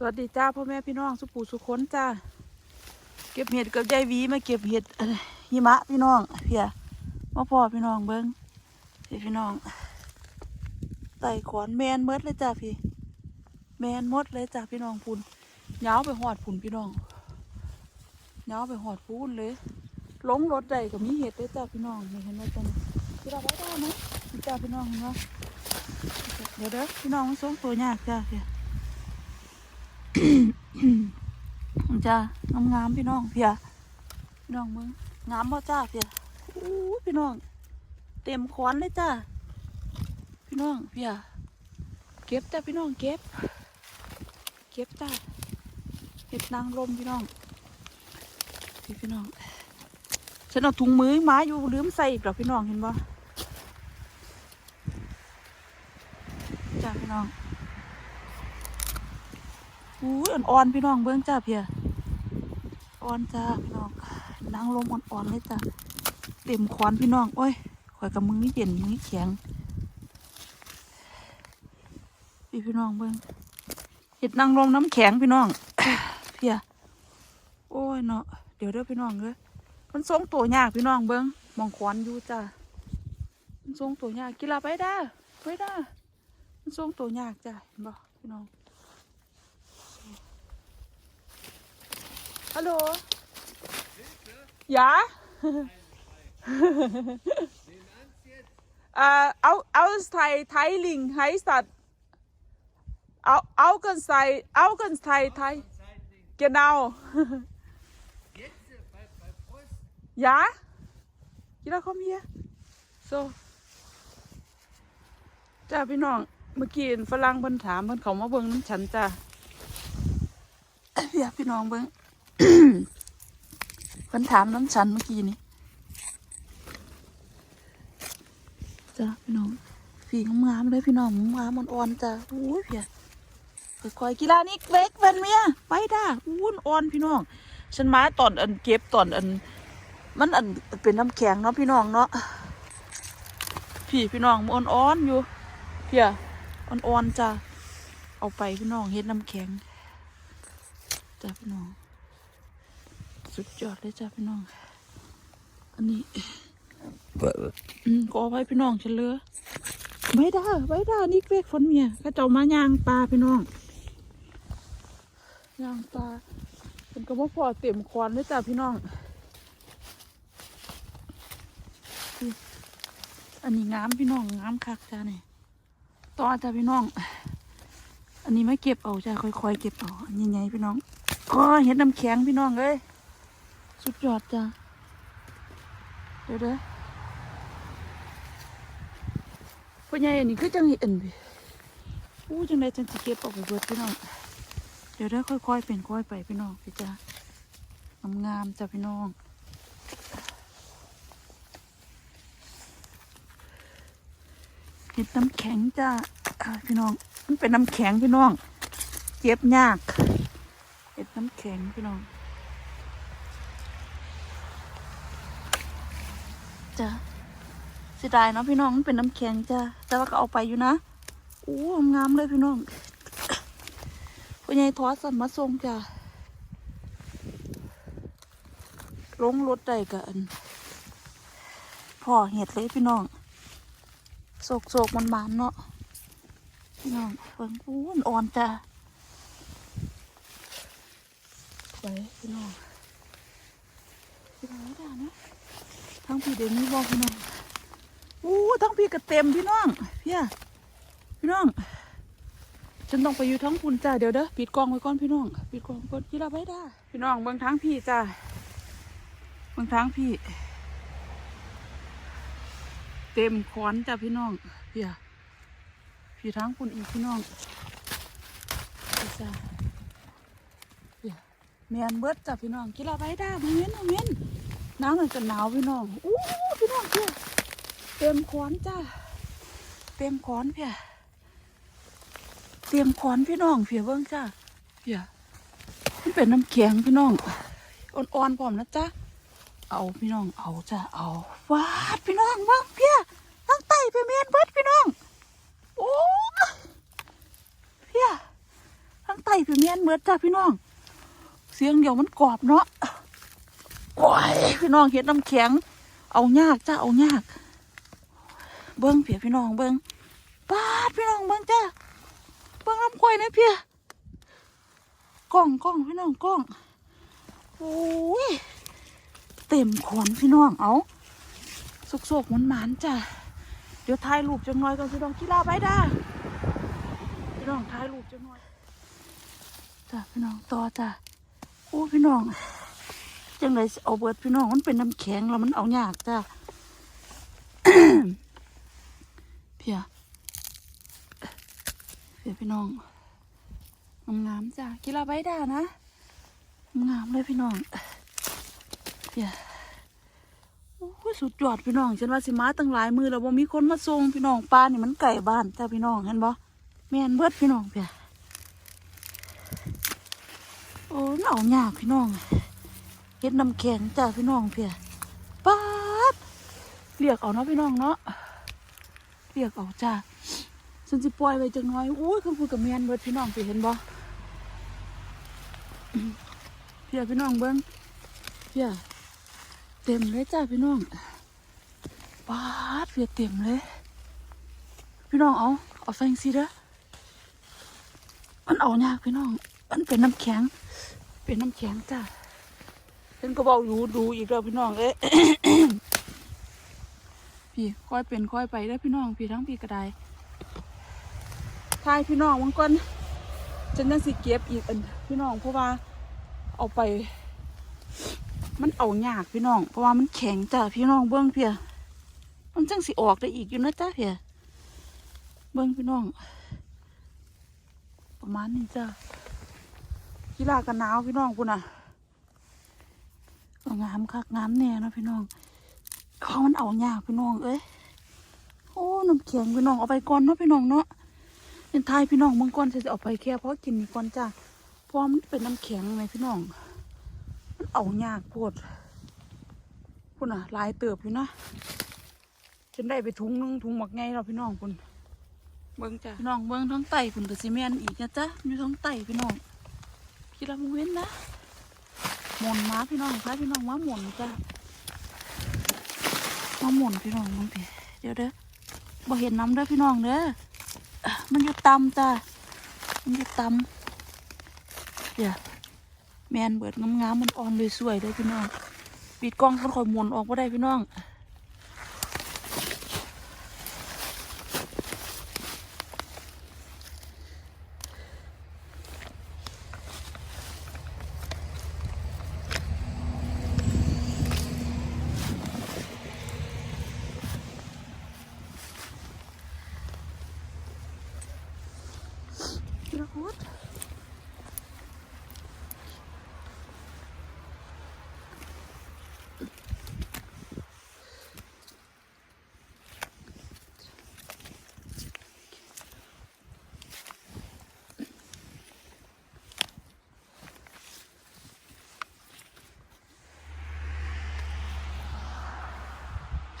สวัสดีจ้าพ่อแม่พี่น้องสุปูสุขนจ้าเก็บเห็ดกับยายวีมาเก็บเห็ดเอ่อหิมะพี่น้องเพียมาพ่อพี่น้องเบิ้งพี่พี่น้องไต่ขอนแมนเมดเลยจ้าพี่ แมนมดเลยจ้าพี่น้องพุ่นยาไปหอดพุ่นพี่น้องยาไปหอดพุ่นเลยลงรถใดก็มีเห็ดเลยจ้าพี่น้องเห็นไหมจ้าพี่เราไว้ได้ไหมนี่จ้าพี่น้องเนไหมเดี๋ยวเด้อพี่น้องมันส่งตัวยากจ้าพี่ จ้างามๆพี่น้องเพียพี่น้องมึงงามบ่จ้าเพียอู้พี่น้อง เต็มขอนเลยจ้าพี่น้องเพียเก็บจ้าพี่น้องเก็บ เก็บจ้าเห็ดนางรมพี่น้องพี่พี่น้องฉันเอาถุงมือมาอยู่ลืมใส่อีกแล้วพี่น้องเห็นบ่จ้าพี่น้อง อู้ยอ่อนๆพี่น้องเบิ้องจ้าเพียอ่อนจ้าพี่น้องนางลมอ่อนๆเลยจ้าเต็มขวานพี่น้องโอ้ยข่อยกับมือเย็นมือแข็งพี่พี่น้องเบิ้องเห็ดนางลมน้ำแข็งพี่น้องเพียโอ้ยเนาะเดี๋ยวเด้อพี่น้องเด้อมันทรงตัวยากพี่น้องเบิ้องมองขวานอยู่จ้ามันทรงตัวยากกีฬาไปได้ไปได้มันทรงตัวยากจ้าเห็นบ่พี่น้อง Hallo? Ja? äh, Au Austeil Teiling heißt das. Au Augenstein, Augensteil, Teil. Genau. ja? Jeder komm hier. So. จ้าพี่น้องเมื่อกี้ฝรั่งเพิ่นถามเพิ่นเขามาเบิ่งน้ำฉันจ้าเพี่พี่น้องเบิ่ง เพิ่นถามน้ำฉันเมื่อกี้นี้จ้าพี่น้องฝีงามเลยพี่น้องงามอ่อนๆจ้าอู้ยเพียค่อยๆกีฬานี่เล็กเป็นเมียไปด้าอู้นอ่อนพี่น้องฉันมาตอนอันเก็บตอนอัน มันอันเป็นน้ำแข็งเนาะพี่น้องเนาะพี่พี่น้องมันอ่อนๆอยู่เพียอ่อนๆจ้าเอาไปพี่น้องเฮ็ดน้ำแข็งจ้าพี่น้อง สุดยอดเลยจ้าพี่น้อง อันนี้อืมก็เอาไว้พี่น้องฉันเหลือไม่ได้ไม่ได้นี่เวกฝนเมียเข้าเจ้ามาย่างปลาพี่น้องย่างปลาเป็นก็บ่พอเต็มควันเลยจ้าพี่น้องนี่อันนี้งามพี่น้องงามคักจ้าเนี่ยต่อจ้าพี่น้อง อันนี้ไม่เก็บเอาจ้าค่อยๆเก็บเอาอันใหญ่ๆพี่น้องก็เห็ดน้ำแข็งพี่น้องเอ้ย สุดยอดจ้ะเดี๋ยวเด้อพ่อใหญ่อันนี้คือจังเห็นพี่อู้จังไดจังสิเก็บออกไปเบิดพี่น้อง เดี๋ยวเด้อค่อยๆเป็นค่อยไปพี่น้องพี่จ้างามๆจ้ะพี่น้องเห็ดน้ำแข็งจ้าพี่น้อง มันเป็นน้ำแข็งพี่น้องเก็บยากเห็ดน้ำแข็งพี่น้อง จ้ะเสียดายเนาะพี่น้องมันเป็นน้ำแข็งจ้ะแต่ว่าก็เอาไปอยู่นะโอ้งามเลยพี่น้องพ่อใหญ่ทอสันมาส่งจ้ะลงรถได้กันพ่อเห็ดเลยพี่น้องโศกโศกมันบานเนาะพี่น้องเพิ่งอู้นอ่อนจ้ะไปพี่น้องพี่น้องไม่ได้นะ ทั้งพี่เดี๋ยวนี้บอกพี่น้องอู้ทั้งพี่ก็เต็มพี่น้องพี่พี่น้องฉันต้องไปอยู่ทั้งคุณจ้าเดี๋ยวเด้อปิดกล้องไว้ก่อนพี่น้องปิดกล้องก่อนกีฬาไปได้พี่น้องเบิ่งทั้งพี่จ้าเบิ่งทั้งพี่ เต็มขอนจ้าพี่น้องพี่พี่ทั้งคุณอีกพี่น้องพี่จ้าเมียนเบิดจ้ะพี่น้องกีฬาไปได้มาเมียนมาเมียน น้ำมันจะหนาวพี่น้องอู้พี่น้องเพี่ยเต็มขอนจ้าเต็มขอนเพี่ยเต็มขอนพี่น้องเพี่ยเบิ้งจ้าเพี่ยมันเป็นน้ำแข็งพี่น้องอ่อนๆพร้อมนะจ้าเอาพี่น้องเอาจ้าเอาวาดพี่น้องเบิ้งเพี่ยตั้งไตไปเมียนเบิดพี่น้องโอ้เพี่ยตั้งไตไปเมียนมียนเบิดจ้าพี่น้อง เสียงเดียวมันกรอบเนาะ ยพี่น้องเห็ดน้ำแข็ง เอายากจ้าเอายาก เบิ้งเพียพี่น้องเบิ้งปาดพี่น้องเบิ้งจ้าเบิ้งน้ำควายนะเพียกล้องกล้องพี่น้องกล้องโอ้ยเต็มขวนพี่น้องเอาสุกๆมันหมานจ้าเดี๋ยวถ่ายรูปจังน่อยก่อนพี่น้องกีฬาไปด้าพี่น้องถ่ายรูปจังน่อยจ้าพี่น้องต่อจ้าโอ้พี่น้อง จังไรเอาเบิดพี่น้องมันเป็นน้ำแข็งแล้วมันเอายากจ้าเพียเพียพี่น้องงามจ้ะกีฬาใบด่านะงามเลยพี่น้องเพียโอ้สุดยอดพี่น้องฉันว่าสิมาตั้งหลายมือแล้วบ่มีคนมาส่งพี่น้องปลานี่มันไก่บ้านจ้าพี่น้องเห็นบ่แม่นเบิดพี่น้องเพียโอ้ยเอายากพี่น้อง เฮ็ดน้ำแข็งจ้าพี่น้องเพียป๊าดเรียกเอาเนาะพี่น้องเนาะเรียกเอาจ้าฉันสิปล่อยไว้จังน้อยโอ้ยคำพูดกับเมียนเบิดพี่น้องสิเห็นบ่อืมเพียพี่น้องเบิ้งเพียเต็มเลยจ้าพี่น้องป๊าดเพียเต็มเลย พี่น้องเอาเอาใส่สิเด้อมันเอายากพี่น้อง มันเป็นน้ำแข็ง เป็นน้ำแข็งจ้า ฉันก็บอกอยู่ดูอีกแล้วพี่น้องเอ้ยพี่ค่อยเป็นค่อยไปได้พี่น้องพี่ทั้งพี่กระไดทายพี่น้องมังก่อนฉันยังสิเก็บอีกอันพี่น้องเพราะว่าเอาไป มันเอายากพี่น้อง เพราะว่ามันแข็งจ้ะพี่น้องเบิ้องเพียมันจังสิออกได้อีกอยู่นะจ้ะเพียเบิ้องพี่น้อง ประมาณนี้จ้ะกีฬากันหนาวพี่น้องพุ่นน่ะ ก็งามคักงามแน่เนาะพี่น้องเขามันเอายากพี่น้องเอ้ยโอ้น้ำแข็งพี่น้องเอาไปก่อนเนาะพี่น้องเนาะเป็นทายพี่น้องเมื่อก่อนจะเอาไปแค่เพราะกินนี่ก่อนจ้าเพราะมันเป็นน้ำแข็งไงพี่น้อง มันเอายากโพดพุ่นอะหลายเติบอยู่นะฉันได้ไปถุงหนึงถุงหมักไงเราพี่น้องพุ่นเบิ้งจ้าพี่น้องเบิ้งท้องไตพุ่นกับซีเมนอีกนะจ๊ะมีท้องไตพี่น้องพี่ละมึงเว้นนะ หมุนมาพี่น้องค่ะพี่น้องมาหมุนจ้ามาหมุนพี่น้องมึงพี่เดี๋ยวเด้อบ่เห็นน้ำเด้อพี่น้องเด้อมันอยู่ต่ำจ้ามันอยู่ต่ำเดี๋ยวแมนเบิดงามๆมันอ่อนเลยสวยเลยพี่น้องปิดกล้องมันคอยหมุนออกมาได้พี่น้อง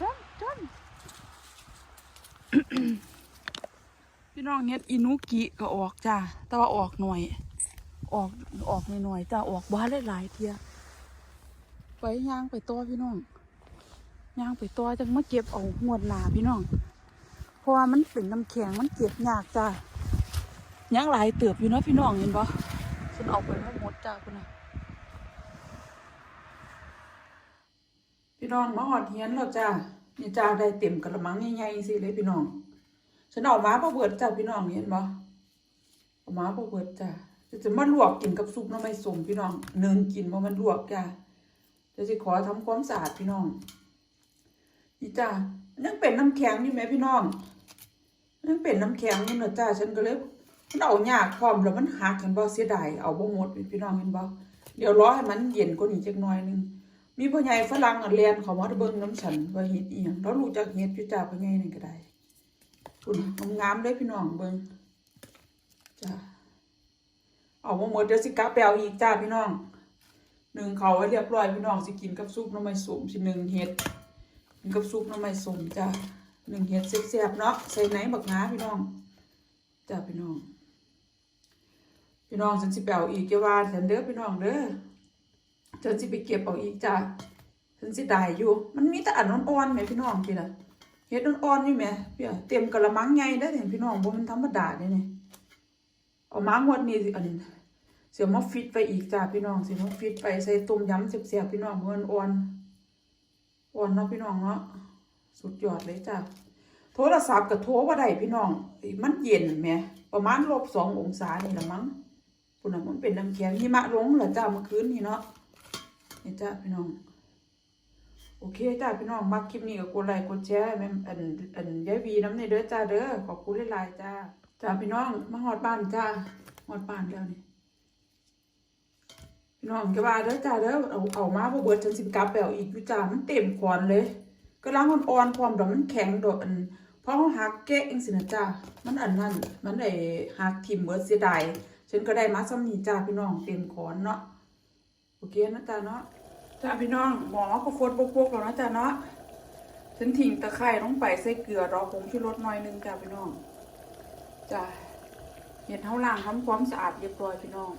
โอ๊ต จนจนพี่น้องเฮ็ดอินุกิก็ออกจ้าแต่ว่าออกหน่อย ออกออกหน่อยๆจ้าออกบ้านหลายๆเทียไปย่างไปตัวพี่น้องย่างไปตัวจังมาเก็บเอาหวดหนาพี่น้อง เพราะว่ามันเป็นน้ำแข็งมันเก็บยากจ้าย่างหลายเติบอยู่เนาะพี่น้องเห็นปะฉันเอาไปทั้งหมดจ้าคุณน่ะพี่น้องมาหอดเฮียนแล้วจ้า นี่จ้าได้เต็มกระมังใหญ่ๆสิเลยพี่น้องฉันเอามาพอเบิดจ้าพี่น้องเห็นบ่เอามาพอเบิดจ้าจะจะมาลวกกินกับซุปน้ำไม่สมพี่น้องเนึ่งกินบ่มันลวกจ้าจะสิขอทำความสะอาดพี่น้องนี่จ้ายังเป็นน้ำแข็งอยู่ไหมพี่น้องยังเป็นน้ำแข็งอยู่เนอะจ้าฉันก็เลยมันเอายากพร้อมแล้วมันหักกันบ่เสียดายเอาบ่หมดพี่น้องเห็นบ่เดี๋ยวรอให้มันเย็นกว่านี้จักหน่อยนึง มีพ่อใหญ่ฝรั่งเรียนเขามาเบิ่งน้ำฉันว่าเฮ็ดอีหยังเรารู้จักเฮ็ดอยู่จ้าพ่อใหญ่นั่ก็ได้คุณงามๆเลยพี่น้องเบิงจ้าเอามาหมดเดี๋ยวสิกลับไปเอาอีกจ้าพี่น้องหนึ่งเขาไว้เรียบร้อยพี่น้องสิกินกับซุปน้ำมันสมสิหนึ่งเห็ดกินกับซุปน้ำมันสมจ้าหนึ่งเห็ดแซ่บๆเนาะใส่ไหนบักงาพี่น้องจ้าพี่น้องพี่น้องฉันสิไปเอาอีกจะว่าฉันเด้อพี่น้องเด้อ ฉันสิไปเก็บเอาอีกจ้าฉันสิได้อยู่ มันมีแต่อันอ่อนๆแหมพี่น้องพี่ล่ะเฮ็ดอ่อนๆอยู่แหมพี่อะเต็มกะละมังใหญ่เด้เห็นพี่น้องบ่มันธรรมดาเด้นี่เอามางวดนี้สิอันเสียมาฟิตไปอีกจ้าพี่น้องเสิมาฟิตไปใส่ต้มยำแซ่บๆพี่น้องเงินอ่อนอ่อนเนาะพี่น้องเนาะสุดยอดเลยจ้าโทรศัพท์กับโทรว่าได้พี่น้องอีมันเย็นแหมประมาณลบสององศานี่ละมั้งปุ่นน่ะมันเป็นน้ำแข็งหิมะลงเหรอจ้าเมื่อคืนนี่เนาะ นี่จ้าพี่น้อง โอเคจ้าพี่น้องมักคลิปนี้ก็กดไลค์กดแชร์แม่อันอันยายวีน้ำในเด้อจ้าเด้อขอบคุณหลายๆจ้าจ้าพี่น้องมาฮอดบ้านจ้าฮอดบ้านแล้วนี่พี่น้องจะว่าเด้อจ้าเด้อเอาเอามาบ่เบิดฉันสิบกับไปเอาอีกอยู่จ้ามันเต็มขวานเลยก็ล้างอ่อนๆความดอกมันแข็งดอกอันเพราะเขาหักเกะเองสินะจ้ามันอันนั้นมันไอ้หักทิ่มเบิร์ดเสียดายฉันก็ได้มาซ้ำนี่จ้าพี่น้องเต็มขอนเนาะโอเคนะจ้าเนาะ จ้าพี่น้องหมอก็ฟดบกๆแล้วนะจ้าเนาะฉันทิ้งตะไคร้ลงไปใส่เกลือรอผงชูรสหน่อยนึงจ้าพี่น้องจ้าเห็ดเท้าล่างทำความสะอาดเรียบร้อยพี่น้อง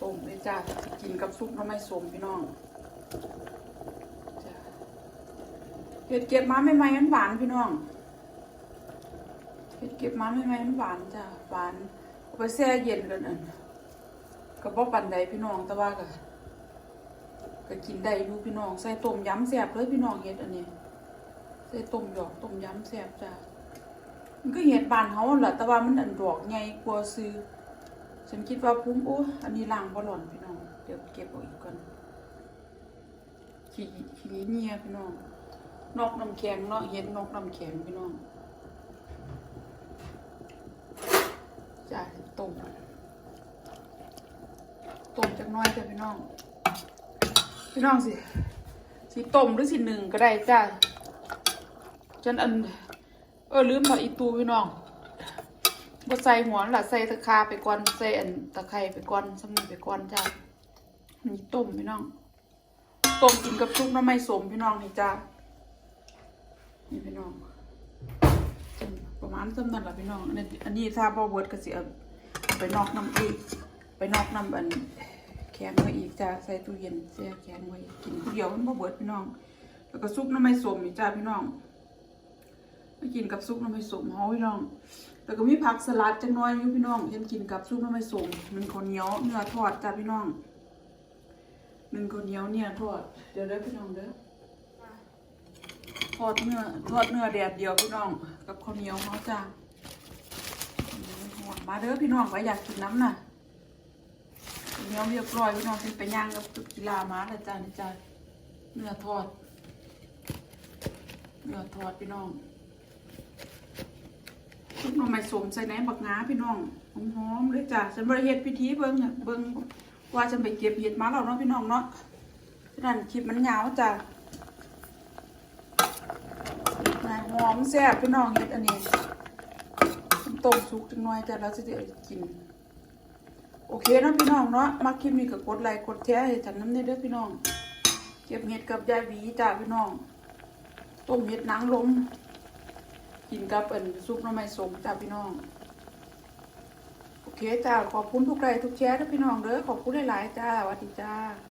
ต้มเลยจ้ากินกับซุปน้ำไม่สมพี่น้องเห็ดเก็บมาใหม่ๆมันหวานพี่น้องเห็ดเก็บมาใหม่ๆมันหวานจ้ะหวานเอาไปแช่เย็นกันอัน ก็บ่ปันใดพี่น้องแต่ว่าก็ก็กินได้อยู่พี่น้องใส่ต้มยำแซ่บเลยพี่น้องเห็ดอันนี้ใส่ต้มดอกต้มยำแซ่บจ้ะมันก็เห็ดบานเฮาแหละแต่ว่ามันอันดอกใหญ่กว่าซื้อฉันคิดว่าพุ่มโอ้อันนี้ล้างบ่หล่อนพี่น้อง เดี๋ยวเก็บเอาอีกก่อนขี้ขี้เนียพี่น้อง นอกน้ำแข็งเนาะเห็นนอกน้ำแข็งพี่น้องจ้าต้ม ต้มจักน้อยจ้ะพี่น้อง พี่น้องสิสิต้มหรือสิหนึ่งก็ได้จ้าจนอัน เออลืมถอดอีตูพี่น้องบ่ใส่หัวนั่นล่ะใส่ตะคาไปก่อนใส่อันตะไคร้ไปก่อนสมุนไปก่อนจ้านี่ต้มพี่น้องต้มกินกับซุปน้ำไม่สมพี่น้องนี่จ้านี่พี่น้องประมาณสำนันละพี่น้องอันนี้ถ้าบ่เวิร์ดก็สิเอาไปนอกน้ำอีก ไปนอกน้ำอันแข็งไว้อีกจ้าใส่ตู้เย็นแช่แข็งไว้กินเดียวมันบ่เวิร์ดพี่น้อง แล้วก็ซุปน้ำไม่สมอีกจ้าพี่น้องมากินกับซุปน้ำไม่สมเฮาพี่น้อง แล้วก็มีผักสลัดจังน้อยอยู่พี่น้องฉันกินกับซุปน้ำไม่สมมันข้าวเหนียวเนื้อทอดจ้าพี่น้องหนึ่งข้าวเหนียวเนี่ยทอดเดี๋ยวเด้อพี่น้องเด้อทอดเนื้อทอดเนื้อแดดเดียวพี่น้อง กับข้าวเหนียวเขาจ้ามาเด้อพี่น้องไปอยากกินน้ำน่ะ เนียวเรียบร้อยพี่น้องที่ไปย่างกับตุกกีฬามาแล้วจ้านี่จ้าเนื้อทอด เนื้อทอดพี่น้องทุกน่อไม้สมใส่ไหนบักงาพี่น้องหอมๆเลยจ้าฉันบริเฮ็ดพิธีเบิ่งเนี่ยเบิ่งว่าจะไปเก็บเห็ดมาแล้วเนาะพี่น้องเนาะนั่นคลิปมันยาวจ้ะน่ะหอมแซ่บพี่น้องเห็ดอันนี้ต้มสุกจังหน่อยจ้ะแล้วจะได้กิน โอเคเนาะพี่น้องเนาะมาคลิปนี้ก็กดไลค์กดแชร์ให้ฉันน้ำเนี่ยเด้อพี่น้อง เก็บเห็ดกับยายหวีจ้าพี่น้องต้มเห็ดนางลมกินกับอันซุปน้ำไม้สมจ้าพี่น้องโอเคจ้าขอบคุณทุกไลค์ทุกแชร์ด้วยพี่น้องเด้อขอบคุณหลายๆจ้าสวัสดีจ้า